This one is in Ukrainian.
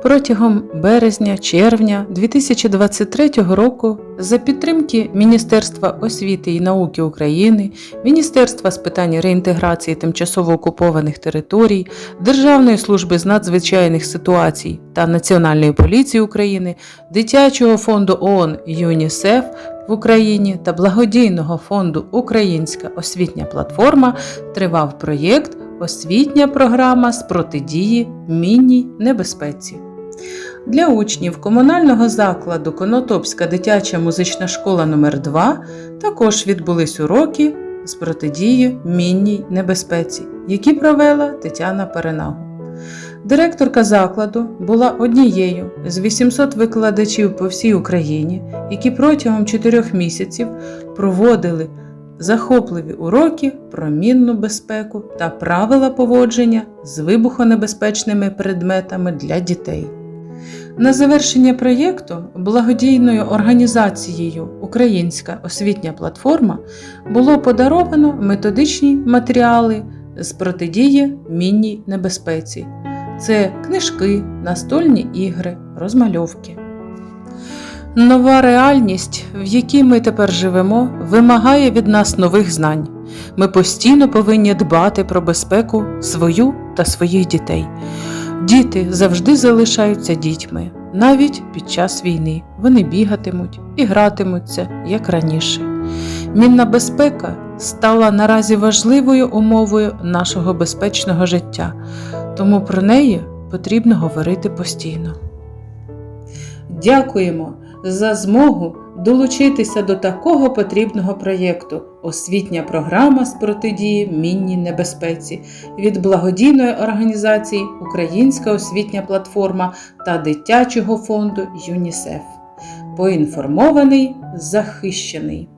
Протягом березня-червня 2023 року за підтримки Міністерства освіти і науки України, Міністерства з питань реінтеграції тимчасово окупованих територій, Державної служби з надзвичайних ситуацій та Національної поліції України, Дитячого фонду ООН ЮНІСЕФ в Україні та благодійного фонду Українська освітня платформа тривав проєкт Освітня програма з протидії мінній небезпеці. Для учнів комунального закладу Конотопська дитяча музична школа номер 2 також відбулись уроки з протидії мінній небезпеці, які провела Тетяна Перенагу. Директорка закладу була однією з 800 викладачів по всій Україні, які протягом 4 місяців проводили захопливі уроки про мінну безпеку та правила поводження з вибухонебезпечними предметами для дітей. На завершення проєкту благодійною організацією Українська освітня платформа було подаровано методичні матеріали з протидії мінній небезпеці. Це книжки, настольні ігри, розмальовки. Нова реальність, в якій ми тепер живемо, вимагає від нас нових знань. Ми постійно повинні дбати про безпеку свою та своїх дітей. Діти завжди залишаються дітьми, навіть під час війни. Вони бігатимуть і гратимуться, як раніше. Мінна безпека стала наразі важливою умовою нашого безпечного життя, тому про неї потрібно говорити постійно. Дякуємо за змогу долучитися до такого потрібного проєкту Освітня програма з протидії мінній небезпеці від благодійної організації Українська освітня платформа та дитячого фонду ЮНІСЕФ. Поінформований захищений.